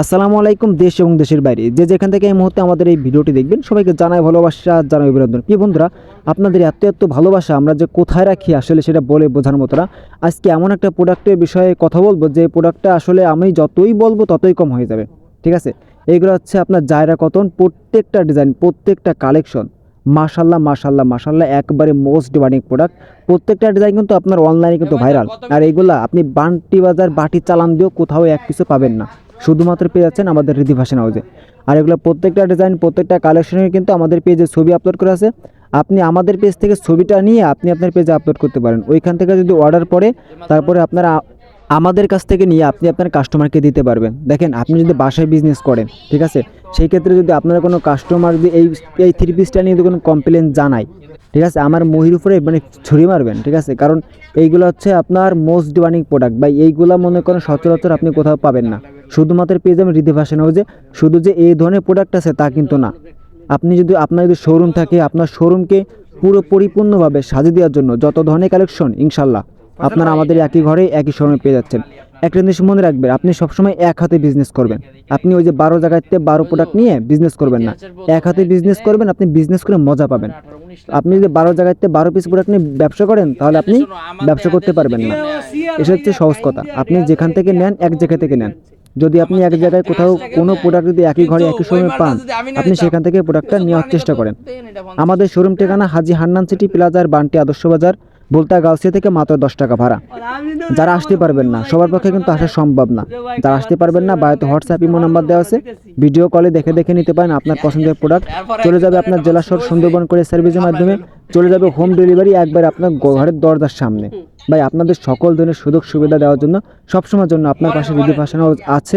আসসালামু আলাইকুম দেশ এবং দেশের বাইরে। যে যেখান থেকে এই মুহূর্তে আমাদের এই ভিডিওটি দেখবেন সবাইকে জানাই ভালোবাসা জানাই অভিনন্দন। কি বন্ধুরা আপনাদের এত এত ভালোবাসা আমরা যে কোথায় রাখি আসলে সেটা বলে বোঝার মতো না। আজকে এমন একটা প্রোডাক্টের বিষয়ে কথা বলব যে প্রোডাক্টটা আসলে আমি যতই বলব ততই কম হয়ে যাবে। ঠিক আছে? এইগুলো হচ্ছে আপনার জায়রা কতন প্রত্যেকটা ডিজাইন প্রত্যেকটা কালেকশন। মাশাল্লাহ মাশাল্লাহ মাশাল্লাহ একবারে মোস্ট ডিমান্ডিং প্রোডাক্ট। প্রত্যেকটা ডিজাইন কিন্তু আপনার অনলাইনে কিন্তু ভাইরাল। আর এইগুলা আপনি বান্টি বাজার বাটি চালান দিয়েও কোথাও এক কিছু পাবেন না। শুধুমাত্র পেয়ে যাচ্ছেন আমাদের রিদি ফ্যাশন হাউসে আর এগুলো প্রত্যেকটা ডিজাইন প্রত্যেকটা কালেকশনের কিন্তু আমাদের পেজে ছবি আপলোড করা আছে। আপনি আমাদের পেজ থেকে ছবিটা নিয়ে আপনি আপনার পেজে আপলোড করতে পারেন। ওইখান থেকে যদি অর্ডার পড়ে, তারপরে আপনারা আমাদের কাছ থেকে নিয়ে আপনি আপনার কাস্টমারকে দিতে পারবেন। দেখেন, আপনি যদি বাসায় বিজনেস করেন, ঠিক আছে? সেই ক্ষেত্রে যদি আপনার কোনো কাস্টমার যদি এই এই থ্রি পিসটা নিয়ে যদি কোনো কমপ্লেন জানায়, ঠিক আছে? আমার মহির উপরে মানে ছুরি মারবেন, ঠিক আছে? কারণ এইগুলো হচ্ছে আপনার মোস্ট ডিমান্ডিং প্রোডাক্ট বা এইগুলো মনে করেন সচরাচর আপনি কোথাও পাবেন না। শুধুমাত্র পেয়ে যাবেন রিদি ফ্যাশন হাউসে শুধু যে এই ধরনের প্রোডাক্ট আছে তা কিন্তু না। আপনি যদি, আপনার যদি শোরুম থাকে, আপনার শোরুমকে পুরো পরিপূর্ণভাবে সাজিয়ে দেওয়ার জন্য যত ধরনের কালেকশন ইনশাল্লাহ আপনারা আমাদের একই ঘরে একই শোরুমে পেয়ে যাচ্ছেন। একটা জিনিস মনে রাখবেন, আপনি সবসময় এক হাতে বিজনেস করবেন। আপনি ওই যে বারো জায়গাতে বারো প্রোডাক্ট নিয়ে বিজনেস করবেন না। এক হাতে বিজনেস করবেন, আপনি বিজনেস করে মজা পাবেন। আপনি যদি বারো জায়গাতে বারো পিস প্রোডাক্ট নিয়ে ব্যবসা করেন, তাহলে আপনি ব্যবসা করতে পারবেন না। এটা হচ্ছে সহজ কথা। আপনি যেখান থেকে নেন, এক জায়গা থেকে নেন। যদি আপনি এক জায়গায় কোথাও কোনো প্রোডাক্ট যদি একই ঘরে একই সময় পান আপনি সেখান থেকে প্রোডাক্টটা নেওয়ার চেষ্টা করেন। আমাদের শোরুম ঠিকানা হাজি হান্নান সিটি প্লাজার বান্টি আদর্শ বাজার বলতা গাউসিয়া থেকে মাত্র দশ টাকা ভাড়া। যারা আসতে পারবেন না সবার পক্ষে কিন্তু আসা সম্ভব না। যারা আসতে পারবেন না বাড়িতে হোয়াটসঅ্যাপ ইমো নাম্বার দেওয়া আছে। ভিডিও কলে দেখে দেখে নিতে পারেন আপনার পছন্দের প্রোডাক্ট চলে যাবে আপনার জেলা শহর সুন্দরবন করে সার্ভিসের মাধ্যমে। চলে যাবে হোম ডেলিভারি একবার আপনার ঘরের দরজার সামনে। ভাই আপনাদের সকল ধরনের সুযোগ সুবিধা দেওয়ার জন্য সবসময়ের জন্য আপনার পাশে বিধি ফাঁসানো আছে।